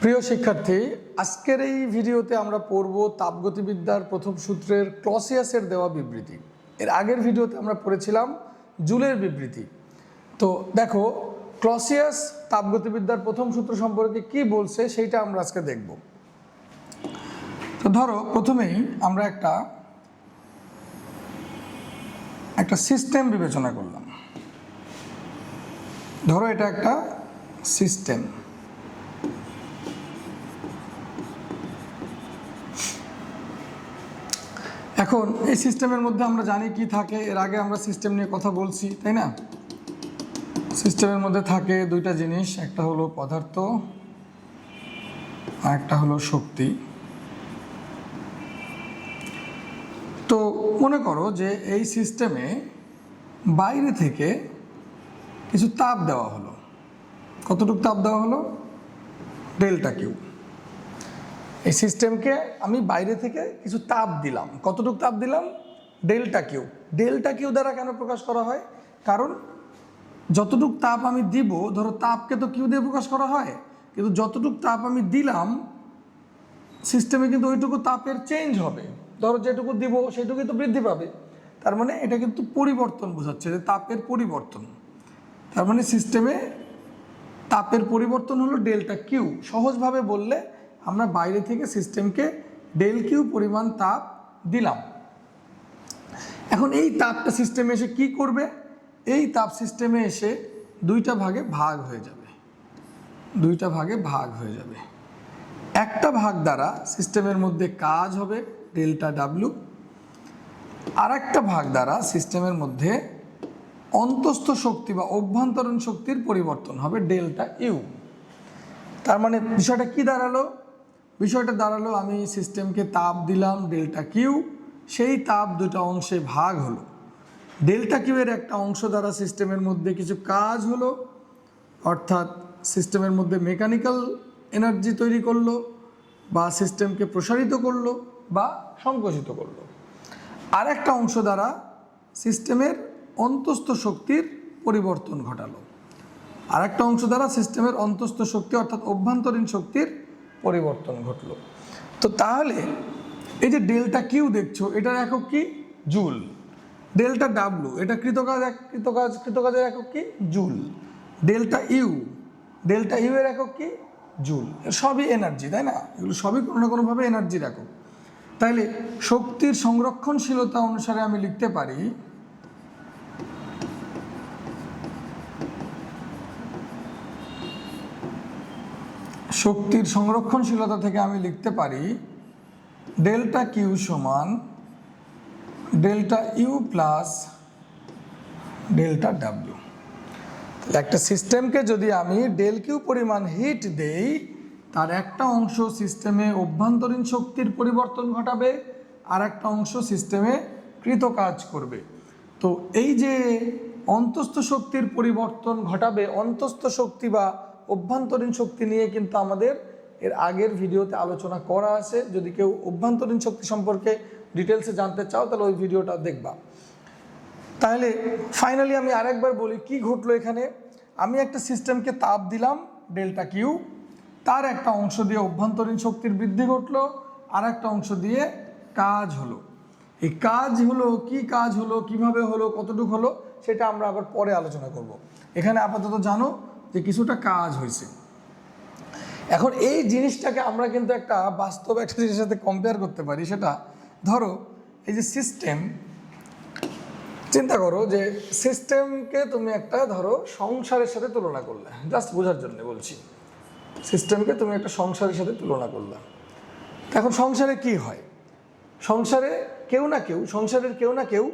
প্রিয় শিক্ষার্থী, আজকের এই ভিডিওতে আমরা পড়ব তাপগতিবিদ্যার প্রথম সূত্রের ক্লসিয়াসের দেওয়া বিবৃতি। এর আগের ভিডিওতে আমরা পড়েছিলাম জুলের বিবৃতি। তো দেখো, ক্লসিয়াস তাপগতিবিদ্যার প্রথম সূত্র সম্পর্কে কি বলছে সেইটা আমরা আজকে দেখব। তো ধরো, প্রথমেই আমরা একটা একটা সিস্টেম বিবেচনা করলাম। ধরো এটা একটা সিস্টেম এখন এই সিস্টেমের মধ্যে আমরা জানি কি থাকে। এর আগে আমরা সিস্টেম নিয়ে কথা বলছি, তাই না? সিস্টেমের মধ্যে থাকে দুইটা জিনিস, একটা হলো পদার্থ, আর একটা হলো শক্তি। তো মনে করো যে এই সিস্টেমে বাইরে থেকে কিছু তাপ দেওয়া হলো। কতটুকু তাপ দেওয়া হলো? ডেল্টা কিউ এই সিস্টেমকে আমি বাইরে থেকে কিছু তাপ দিলাম। কতটুকু তাপ দিলাম? ডেল্টা কিউ ডেল্টা কিউ দ্বারা কেন প্রকাশ করা হয়? কারণ যতটুক তাপ আমি দিব, ধরো তাপকে তো কিউ দিয়ে প্রকাশ করা হয়, কিন্তু যতটুক তাপ আমি দিলাম সিস্টেমে কিন্তু ওইটুকু তাপের চেঞ্জ হবে। ধরো যেটুকু দিব, সেটুকুই তো বৃদ্ধি পাবে। তার মানে এটা কিন্তু পরিবর্তন বোঝাচ্ছে যে তাপের পরিবর্তন। তার মানে সিস্টেমে তাপের পরিবর্তন হলো ডেল্টা কিউ সহজভাবে বললে আমরা বাইরে থেকে সিস্টেমকে ডেল কিউ পরিমাণ তাপ দিলাম। এখন এই তাপটা সিস্টেমে এসে কি করবে? এই তাপ সিস্টেমে এসে দুইটা ভাগে ভাগ হয়ে যাবে। দুইটা ভাগে ভাগ হয়ে যাবে। একটা ভাগ দ্বারা সিস্টেমের মধ্যে কাজ হবে ডেল্টা ডাব্লু আর একটা ভাগ দ্বারা সিস্টেমের মধ্যে অন্তস্থ শক্তি বা অভ্যন্তরীণ শক্তির পরিবর্তন হবে ডেল্টা ইউ। তার মানে বিষয়টা কি দাঁড়াল? বিষয়টা দাঁড়াল, আমি সিস্টেমকে তাপ দিলাম ডেল্টা কিউ সেই তাপ দুটা অংশে ভাগ হলো। ডেল্টা কিউয়ের একটা অংশ দ্বারা সিস্টেমের মধ্যে কিছু কাজ হলো, অর্থাৎ সিস্টেমের মধ্যে মেকানিক্যাল এনার্জি তৈরি করল, বা সিস্টেমকে প্রসারিত করল, বা সংকুচিত করল। আর একটা অংশ দ্বারা সিস্টেমের অন্তস্থ শক্তির পরিবর্তন ঘটালো। আর একটা অংশ দ্বারা সিস্টেমের অন্তস্থ শক্তি, অর্থাৎ অভ্যন্তরীণ শক্তির পরিবর্তন ঘটলো। তো তাহলে এই যে ডেল্টা কিউ দেখছ, এটার একক কি? জুল। ডেল্টা ডাব্লু এটা কৃতকাজ এক কৃতকাজ কৃতকাজের একক কি? Joule. Delta U delta U এর একক কি? জুল। সবই এনার্জি তাই না? এগুলো সবই কোনো না কোনোভাবে এনার্জির একক। তাইলে শক্তির সংরক্ষণশীলতা অনুসারে আমি লিখতে পারি শক্তির সংরক্ষণশীলতা থেকে আমি লিখতে পারি ডেল্টা কিউ সমান delta U plus delta W. একটা সিস্টেমকে যদি আমি ডেল কিউ পরিমাণ হিট দেই, তার একটা অংশ সিস্টেমে অভ্যন্তরীণ শক্তির পরিবর্তন ঘটাবে, আর একটা অংশ সিস্টেমে কৃত কাজ করবে। তো এই যে অন্তস্থ শক্তির পরিবর্তন ঘটাবে, অন্তস্থ শক্তি বা অভ্যন্তরীণ শক্তি নিয়ে কিন্তু আমাদের এর আগের ভিডিওতে আলোচনা করা আছে। যদি কেউ অভ্যন্তরীণ শক্তি সম্পর্কে ডিটেলসে জানতে চাও, তাহলে ওই ভিডিওটা দেখবা। তাহলে ফাইনালি আমি আরেকবার বলি, কি ঘটলো এখানে? আমি একটা সিস্টেমকে তাপ দিলাম ডেল্টা কিউ তার একটা অংশ দিয়ে অভ্যন্তরীণ শক্তির বৃদ্ধি ঘটলো আর একটা অংশ দিয়ে কাজ হলো। এই কাজ হলো, কি কাজ হলো, কীভাবে হলো, কতটুকু হলো, সেটা আমরা আবার পরে আলোচনা করব। এখানে আপাতত জানো যে কিছুটা কাজ হয়েছে। এখন এই জিনিসটাকে আমরা কিন্তু একটা বাস্তব একটা জিনিসের সাথে কম্পেয়ার করতে পারি, সেটা ধরো এই যে সিস্টেম চিন্তা করো যে সিস্টেমকে তুমি একটা ধরো সংসারের সাথে তুলনা করলে জাস্ট বোঝার জন্য বলছি। সিস্টেমকে তুমি একটা সংসারের সাথে তুলনা করলে। এখন সংসারে কি হয়? সংসারে কেউ না কেউ, সংসারের কেউ না কেউ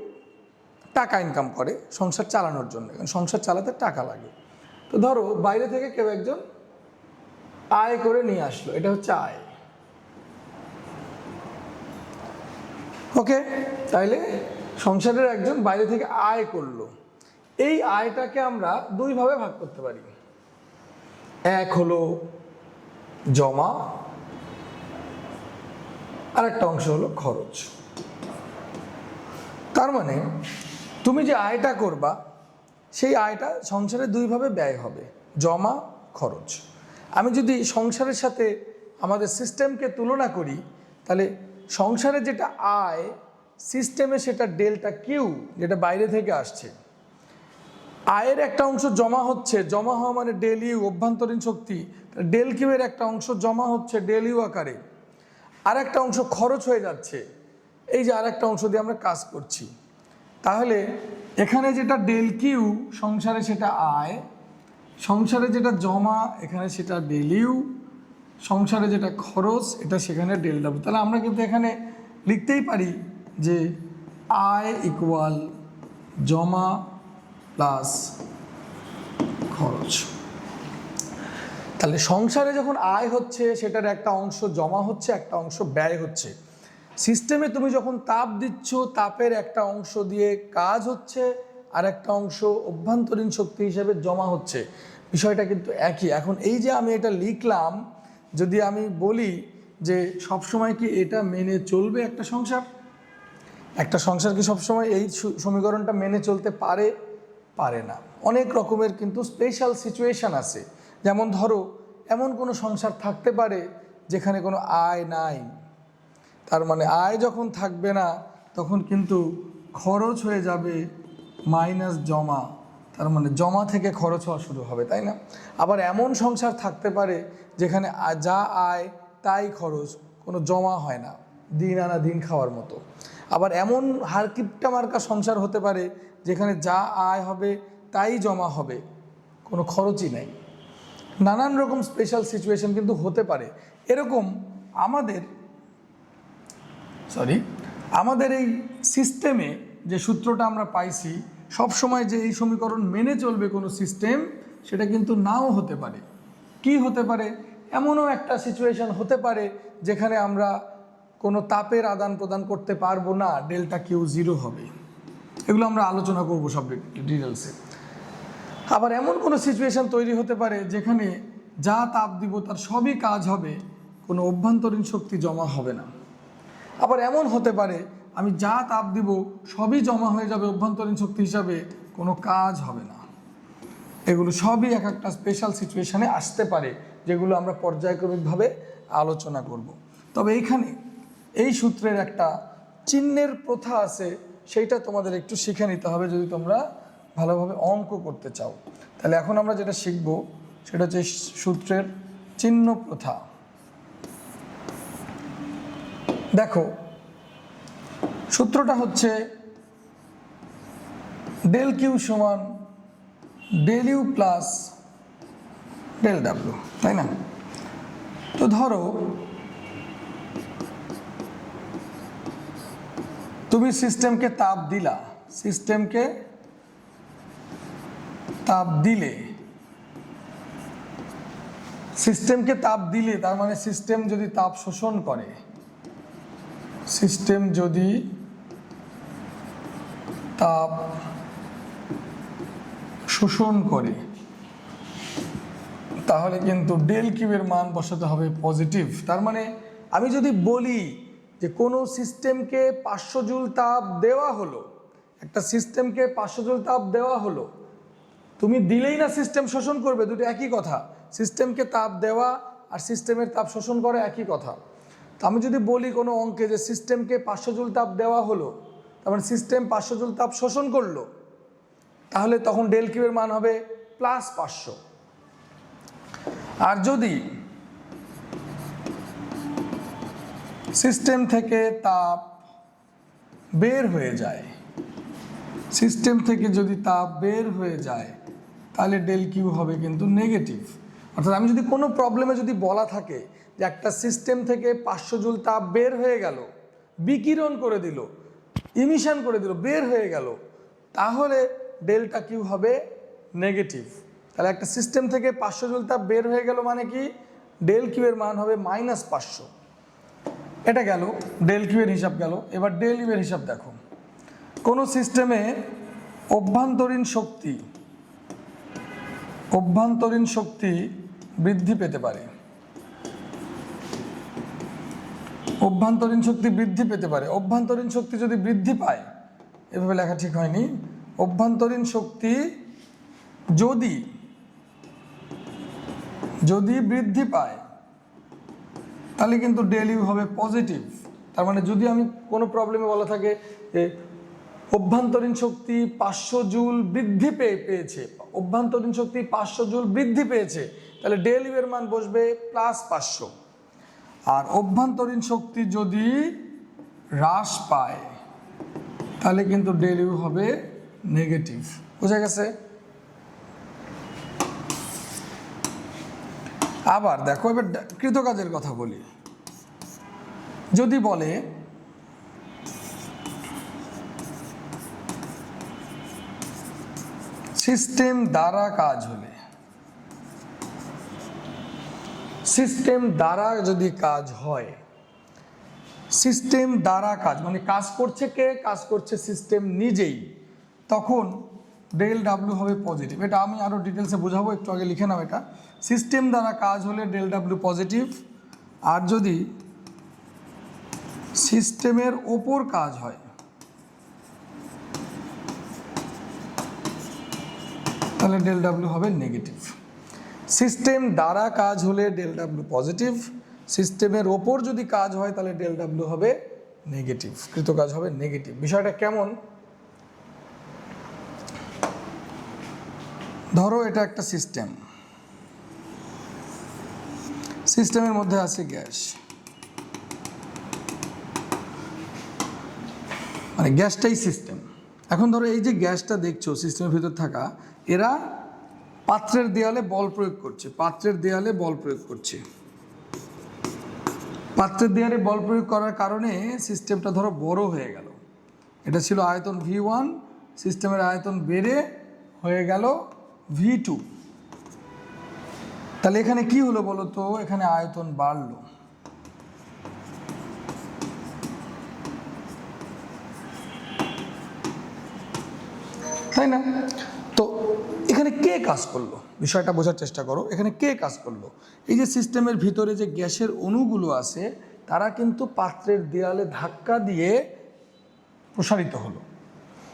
টাকা ইনকাম করে সংসার চালানোর জন্য। সংসার চালাতে টাকা লাগে। তো ধরো বাইরে থেকে কেউ একজন আয় করে নিয়ে আসলো, এটা হচ্ছে আয়। ওকে? তাইলে সংসারের একজন বাইরে থেকে আয় করল। এই আয়টাকে আমরা দুইভাবে ভাগ করতে পারি। এক হলো জমা আর একটা অংশ হলো খরচ। তার মানে তুমি যে আয়টা করবা সেই আয়টা সংসারে দুইভাবে ব্যয় হবে, জমা, খরচ। আমি যদি সংসারের সাথে আমাদের সিস্টেমকে তুলনা করি, তাহলে সংসারে যেটা আয় সিস্টেমে সেটা ডেল্টা কিউ যেটা বাইরে থেকে আসছে। আয়ের একটা অংশ জমা হচ্ছে, জমা হওয়া মানে ডেল ইউ অভ্যন্তরীণ শক্তি। ডেল কিউয়ের একটা অংশ জমা হচ্ছে ডেল ইউ আকারে। আর একটা অংশ খরচ হয়ে যাচ্ছে। এই যে আর একটা অংশ দিয়ে আমরা কাজ করছি। তাহলে এখানে যেটা ডেল কিউ সংসারে সেটা আয় সংসারে যেটা জমা, এখানে সেটা ডেল ইউ সংসারে যেটা খরচ, এটা সেখানে ডেল ডাব্লিউ তাহলে আমরা কিন্তু এখানে লিখতেই পারি যে আয় ইকুয়াল জমা প্লাস খরচ। তাহলে সংসারে যখন আয় হচ্ছে, সেটার একটা অংশ জমা হচ্ছে, একটা অংশ ব্যয় হচ্ছে। সিস্টেমে তুমি যখন তাপ দিচ্ছ, তাপের একটা অংশ দিয়ে কাজ হচ্ছে আর একটা অংশ অভ্যন্তরীণ শক্তি হিসেবে জমা হচ্ছে। বিষয়টা কিন্তু একই। এখন এই যে আমি এটা লিখলাম, যদি আমি বলি যে সবসময় কি এটা মেনে চলবে একটা সংসার? একটা সংসার কি সবসময় এই সমীকরণটা মেনে চলতে পারে? পারে না। অনেক রকমের কিন্তু স্পেশাল সিচুয়েশন আছে। যেমন ধরো, এমন কোনো সংসার থাকতে পারে যেখানে কোনো আয় নাই। তার মানে আয় যখন থাকবে না, তখন কিন্তু খরচ হয়ে যাবে মাইনাস জমা। তার মানে জমা থেকে খরচ হওয়া শুরু হবে, তাই না? আবার এমন সংসার থাকতে পারে যেখানে যা আয় তাই খরচ, কোনো জমা হয় না, দিন আনা দিন খাওয়ার মতো। আবার এমন হারকিপটা মার্কা সংসার হতে পারে যেখানে যা আয় হবে তাই জমা হবে, কোনো খরচই নাই। নানান রকম স্পেশাল সিচুয়েশন কিন্তু হতে পারে। এরকম আমাদের সরি আমাদের এই সিস্টেমে যে সূত্রটা আমরা পাইছি সব সময় যে এই সমীকরণ মেনে চলবে কোনো সিস্টেম সেটা কিন্তু নাও হতে পারে। কি হতে পারে? এমনও একটা সিচুয়েশন হতে পারে যেখানে আমরা কোনো তাপের আদান প্রদান করতে পারব না ডেল্টা কিউ জিরো হবে। এগুলো আমরা আলোচনা করব সব ডিটেলসে আবার এমন কোনো সিচুয়েশন তৈরি হতে পারে যেখানে যা তাপ দিব তার সবই কাজ হবে, কোনো অভ্যন্তরীণ শক্তি জমা হবে না। আবার এমন হতে পারে, আমি যা তাপ দিব সবই জমা হয়ে যাবে অভ্যন্তরীণ শক্তি হিসাবে, কোনো কাজ হবে না। এগুলো সবই এক একটা স্পেশাল সিচুয়েশানে আসতে পারে, যেগুলো আমরা পর্যায়ক্রমিকভাবে আলোচনা করব। তবে এইখানে এই সূত্রের একটা চিহ্নের প্রথা আছে, সেইটা তোমাদের একটু শিখে নিতে হবে যদি তোমরা ভালোভাবে অঙ্ক করতে চাও। তাহলে এখন আমরা যেটা শিখব, সেটা হচ্ছে সূত্রের চিহ্ন প্রথা। দেখো, সূত্রটা হচ্ছে ডেল কিউ সমান del U plus del W তাই না? তো ধরো, তুমি সিস্টেমকে তাপ দিলা সিস্টেমকে তাপ দিলে সিস্টেমকে তাপ দিলে, তার মানে সিস্টেম যদি তাপ শোষণ করে সিস্টেম যদি তাপ শোষণ করে, তাহলে কিন্তু ডেল কিউবের মান বসাতে হবে পজিটিভ। তার মানে আমি যদি বলি যে কোনো সিস্টেমকে পাঁচশো জুল তাপ দেওয়া হলো, একটা সিস্টেমকে পাঁচশো জুল তাপ দেওয়া হলো, তুমি দিলেই না সিস্টেম শোষণ করবে, দুটো একই কথা। সিস্টেমকে তাপ দেওয়া আর সিস্টেমের তাপ শোষণ করা একই কথা। তো আমি যদি বলি কোনো অঙ্কে যে সিস্টেমকে পাঁচশো জুল তাপ দেওয়া হলো, তার মানে সিস্টেম পাঁচশো জুল তাপ শোষণ করল, তাহলে তখন ডেল কিউবের মান হবে প্লাস পাঁচশো। আর যদি সিস্টেম থেকে তাপ বের হয়ে যায় সিস্টেম থেকে যদি তাপ বের হয়ে যায়, তাহলে ডেল কিউ হবে কিন্তু নেগেটিভ অর্থাৎ আমি যদি কোনো প্রবলেমে যদি বলা থাকে যে একটা সিস্টেম থেকে পাঁচশো জুল তাপ বের হয়ে গেল, বিকিরণ করে দিল ইমিশন করে দিল, বের হয়ে গেল, তাহলে ডেল্টা কিউ হবে নেগেটিভ তাহলে একটা সিস্টেম থেকে পাঁচশো জুল তাপ বের হয়ে গেল মানে কি? ডেল কিউ এর মান হবে মাইনাস পাঁচশো। এটা গেল ডেল কিউ এর হিসাব গেল। এবার ডেল ইউ এর হিসাব দেখো। কোনো সিস্টেমে অভ্যন্তরীণ শক্তি অভ্যন্তরীণ শক্তি বৃদ্ধি পেতে পারে। অভ্যন্তরীণ শক্তি বৃদ্ধি পেতে পারে। অভ্যন্তরীণ শক্তি যদি বৃদ্ধি পায়, এভাবে লেখা ঠিক হয়নি। অভ্যন্তরীণ শক্তি যদি যদি বৃদ্ধি পায়, তাহলে কিন্তু ডেল হবে পজিটিভ তার মানে যদি আমি কোনো প্রবলেমে বলা থাকে যে অভ্যন্তরীণ শক্তি পাঁচশো জুল বৃদ্ধি পেয়ে পেয়েছে, অভ্যন্তরীণ শক্তি পাঁচশো জুল বৃদ্ধি পেয়েছে, তাহলে ডেল ইউ এর মান বসবে প্লাস পাঁচশো। আর অভ্যন্তরীণ শক্তি যদি হ্রাস পায়, তাহলে কিন্তু ডেল ইউ হবে নেগেটিভ বুঝা গেছে? আবার দেখো, এবার কৃতকাজের কথা বলি। যদি বলে সিস্টেম দ্বারা কাজ হলে সিস্টেম দ্বারা যদি কাজ হয়, সিস্টেম দ্বারা কাজ মানে কাজ করছে কে, কাজ করছে সিস্টেম নিজেই, তখন ডেল ডাব্লিউ হবে পজিটিভ। এটা আমি আরও ডিটেলসে বোঝাবো, একটু আগে লিখে নাও এটা। সিস্টেম দ্বারা কাজ হলে ডেল ডাব্লিউ পজিটিভ, আর যদি সিস্টেমের ওপর কাজ হয়, তাহলে ডেল ডাব্লিউ হবে নেগেটিভ। সিস্টেম দ্বারা কাজ হলে ডেল ডাব্লিউ পজিটিভ, সিস্টেমের ওপর যদি কাজ হয় তাহলে ডেল ডাব্লিউ হবে নেগেটিভ, কৃত কাজ হবে নেগেটিভ। বিষয়টা কেমন? ধরো এটা একটা সিস্টেম। সিস্টেমের মধ্যে আছে গ্যাস। মানে গ্যাসটাই সিস্টেম। এখন ধরো এই যে গ্যাসটা দেখছ, সিস্টেমের ভিতর থাকা, এরা পাত্রের দেয়ালে বল প্রয়োগ করছে, পাত্রের দেয়ালে বল প্রয়োগ করছে। পাত্রের দেয়ালে বল প্রয়োগ করার কারণে সিস্টেমটা ধরো বড় হয়ে গেল। এটা ছিল আয়তন ভি ওয়ান, সিস্টেমের আয়তন বেড়ে হয়ে গেল ভি টু। তাহলে এখানে কি হলো বলো তো? এখানে আয়তন বাড়লো। তাই না? এখানে কে কাজ করল? বিষয়টা বোঝার চেষ্টা করো। এখানে কে কাজ করল? এই যে সিস্টেমের ভিতরে যে গ্যাসের অণুগুলো আছে, তারা কিন্তু পাত্রের দেয়ালে ধাক্কা দিয়ে প্রসারিত হলো।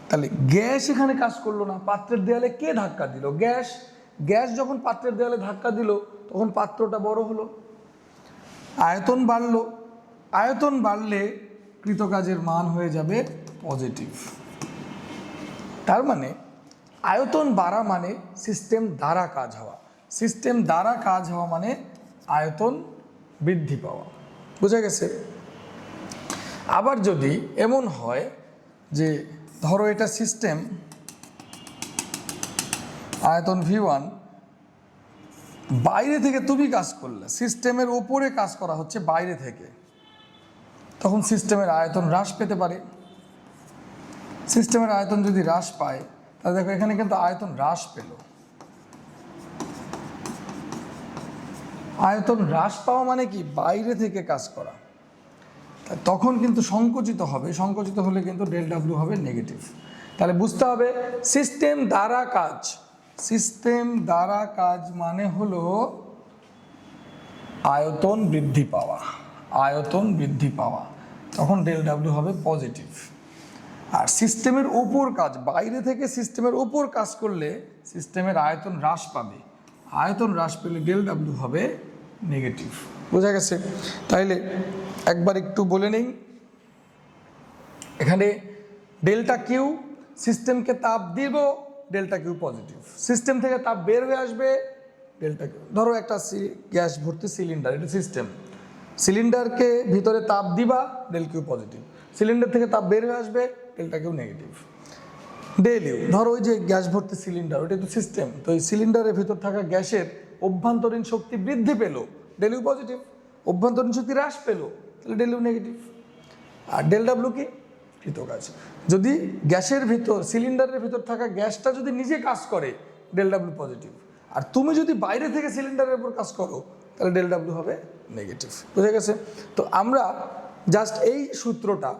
তাহলে গ্যাস এখানে কাজ করল না, পাত্রের দেয়ালে কে ধাক্কা দিল? গ্যাস গ্যাস যখন পাত্রের দেয়ালে ধাক্কা দিল, তখন পাত্রটা বড় হলো। আয়তন বাড়লো। আয়তন বাড়লে কৃতকাজের মান হয়ে যাবে পজিটিভ। তার মানে আয়তন বাড়া মানে সিস্টেম দ্বারা কাজ হওয়া। সিস্টেম দ্বারা কাজ হওয়া মানে আয়তন বৃদ্ধি পাওয়া। বোঝা গেছে? আবার যদি এমন হয় যে ধরো এটা সিস্টেম আয়তন ভি ওয়ান বাইরে থেকে তুমি কাজ করলে সিস্টেমের ওপরে কাজ করা হচ্ছে বাইরে থেকে, তখন সিস্টেমের আয়তন হ্রাস পেতে পারে। সিস্টেমের আয়তন যদি হ্রাস পায় তাহলে দেখো, এখানে কিন্তু আয়তন হ্রাস পেল। আয়তন হ্রাস পাওয়া মানে কি? বাইরে থেকে কাজ করা। তখন কিন্তু সংকুচিত হবে। সংকুচিত হলে কিন্তু ডেল ডাব্লিউ হবে নেগেটিভ। তাহলে বুঝতে হবে, সিস্টেম দ্বারা কাজ। সিস্টেম দ্বারা কাজ মানে হলো আয়তন বৃদ্ধি পাওয়া। আয়তন বৃদ্ধি পাওয়া। তখন ডেল ডাব্লিউ হবে পজিটিভ। আর সিস্টেমের ওপর কাজ, বাইরে থেকে সিস্টেমের ওপর কাজ করলে সিস্টেমের আয়তন হ্রাস পাবে। আয়তন হ্রাস পেলে ডেল ডাব্লিউ হবে নেগেটিভ। বোঝা গেছে? তাইলে একবার একটু বলে নেই। এখানে ডেল্টা কিউ, সিস্টেমকে তাপ দিব, ডেল্টা কিউ পজিটিভ। সিস্টেম থেকে তাপ বের হয়ে আসবে, ডেল্টা কিউ। ধরো একটা গ্যাস ভর্তি সিলিন্ডার, এটা সিস্টেম। সিলিন্ডারকে ভিতরে তাপ দিবা, ডেল কিউ পজিটিভ। সিলিন্ডার থেকে তাপ বের হয়ে আসবে delta Q negative del U ধরো ওই যে গ্যাস ভর্তি সিলিন্ডার ওটা তো সিস্টেম তো এই সিলিন্ডারের ভিতর থাকা গ্যাসের অভ্যন্তরীণ শক্তি বৃদ্ধি পেল ডেল ইউ পজিটিভ অভ্যন্তরীণ শক্তি হ্রাস পেল, তাহলে ডেল ইউ নেগেটিভ আর ডেল ডাব্লু কি? কৃতকাজ। যদি গ্যাসের ভিতর সিলিন্ডারের ভিতর থাকা গ্যাসটা যদি নিজে কাজ করে ডেল ডাব্লু পজিটিভ আর তুমি যদি বাইরে থেকে সিলিন্ডারের উপর কাজ করো, তাহলে ডেল ডাব্লু হবে নেগেটিভ বুঝে গেছে? তো আমরা জাস্ট এই সূত্রটা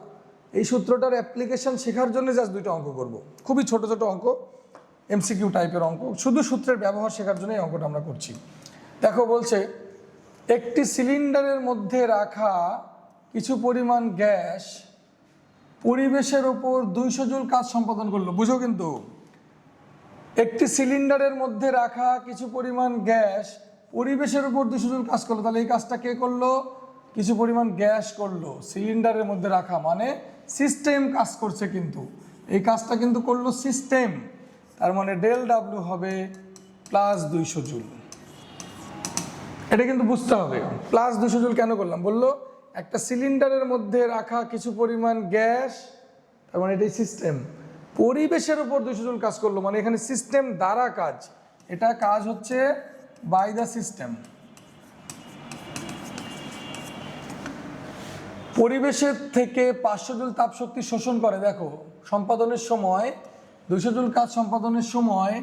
এই সূত্রটার অ্যাপ্লিকেশন শেখার জন্য জাস্ট দুইটা অঙ্ক করব। খুবই ছোট ছোট অঙ্ক এমসিকিউ টাইপের অঙ্ক। শুধু সূত্রের ব্যবহার শেখার জন্য এই অঙ্কটা আমরা করছি। দেখো বলছে, একটি সিলিন্ডারের মধ্যে রাখা কিছু পরিমাণ গ্যাস পরিবেশের ওপর দুইশো জুল কাজ সম্পাদন করল। বুঝো কিন্তু, একটি সিলিন্ডারের মধ্যে রাখা কিছু পরিমাণ গ্যাস পরিবেশের উপর দুশো জুল কাজ করল। তাহলে এই কাজটা কে করল? কিছু পরিমাণ গ্যাস করল। সিলিন্ডারের মধ্যে রাখা মানে সিস্টেম কাজ করছে কিন্তু। এই কাজটা কিন্তু করল সিস্টেম। তার মানে ডেল ডাব্লিউ হবে প্লাস দুইশো জুল। এটা কিন্তু বুঝতে হবে। প্লাস দুশো জুল কেন করলাম? বলল একটা সিলিন্ডারের মধ্যে রাখা কিছু পরিমাণ গ্যাস, তার মানে এটাই সিস্টেম। পরিবেশের উপর দুশো জুল কাজ করল মানে এখানে সিস্টেম দ্বারা কাজ। এটা কাজ হচ্ছে বাই দ্য সিস্টেম পরিবেশের থেকে পাঁচশো জুল তাপশক্তি শোষণ করে, দেখো, সম্পাদনের সময় দুশো জুল কাজ সম্পাদনের সময়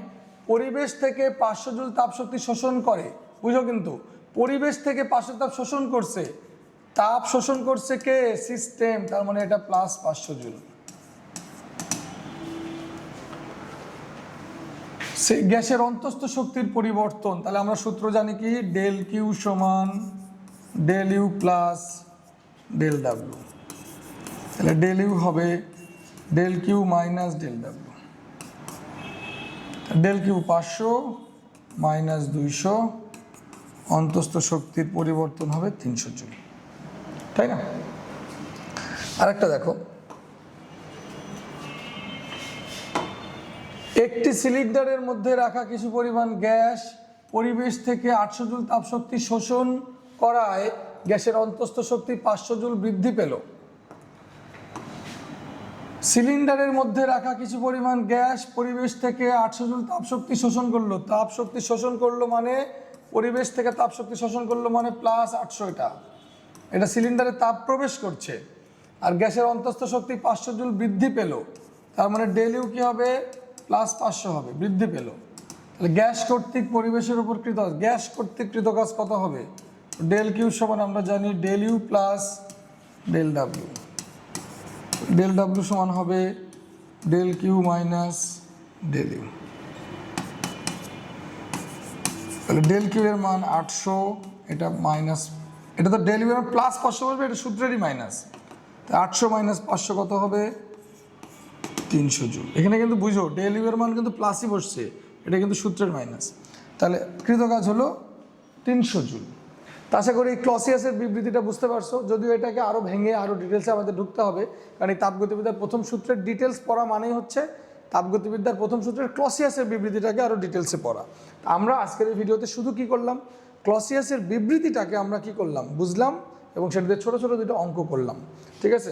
পরিবেশ থেকে পাঁচশো জুল তাপশক্তি শোষণ করে। বুঝো কিন্তু, পরিবেশ থেকে পাঁচশো তাপ শোষণ করছে। তাপ শোষণ করছে কে? সিস্টেম তার মানে এটা প্লাস পাঁচশো জুল। সে গ্যাসের অন্তস্থ শক্তির পরিবর্তন, তাহলে আমরা সূত্র জানি কি? ডেল কিউ সমান, del U plus del W তাহলে ডেল ইউ হবে del Q minus del W del Q পাঁচশো মাইনাস দুইশো, অন্তস্থ শক্তির পরিবর্তন হবে তিনশো জুল। তাই না? আরেকটা দেখো। একটি সিলিন্ডারের মধ্যে রাখা কিছু পরিমাণ গ্যাস পরিবেশ থেকে আটশো জুল তাপশক্তি শোষণ করায় গ্যাসের অন্তস্থ শক্তি পাঁচশো জুল বৃদ্ধি পেল। সিলিন্ডারের মধ্যে রাখা কিছু পরিমাণ গ্যাস পরিবেশ থেকে আটশো জুল তাপশক্তি শোষণ করল। তাপশক্তি শোষণ করল মানে পরিবেশ থেকে তাপশক্তি শোষণ করল মানে প্লাস আটশো এটা। এটা সিলিন্ডারে তাপ প্রবেশ করছে আর গ্যাসের অন্তস্থ শক্তি পাঁচশো জুল বৃদ্ধি পেল। তার মানে ডেলিউ কি হবে? প্লাস পাঁচশো হবে, বৃদ্ধি পেল। তাহলে গ্যাস কর্তৃক পরিবেশের উপর কৃত গ্যাস কর্তৃক কৃতকাজ কত হবে? ডেল কিউ সমান আমরা জানি del U plus del W del W সমান হবে del Q minus del U তাহলে ডেল কিউ এর মান আটশো, এটা মাইনাস এটা তো ডেল ইউ এর প্লাস পাঁচশো বসবে, এটা সূত্রেরই মাইনাস আটশো মাইনাস পাঁচশো কত হবে? তিনশো জুল। এখানে কিন্তু বুঝো ডেল ইউ এর মান কিন্তু প্লাসই বসছে, এটা কিন্তু সূত্রের মাইনাস তাহলে কৃত কৃতকাজ হলো তিনশো জুল। আশা করি ক্লসিয়াসের বিবৃতিটা বুঝতে পারছ। যদিও এটাকে আরও ভেঙে আরও ডিটেলসে আমাদের ঢুকতে হবে, কারণ এই তাপগতিবিদ্যার প্রথম সূত্রের ডিটেলস পড়া মানেই হচ্ছে তাপগতিবিদ্যার প্রথম সূত্রের ক্লসিয়াসের বিবৃতিটাকে আরও ডিটেলসে পড়া। আমরা আজকের এই ভিডিওতে শুধু কি করলাম? ক্লসিয়াসের বিবৃতিটাকে আমরা কি করলাম? বুঝলাম এবং সেটাতে ছোট ছোট দুটো অঙ্ক করলাম। ঠিক আছে?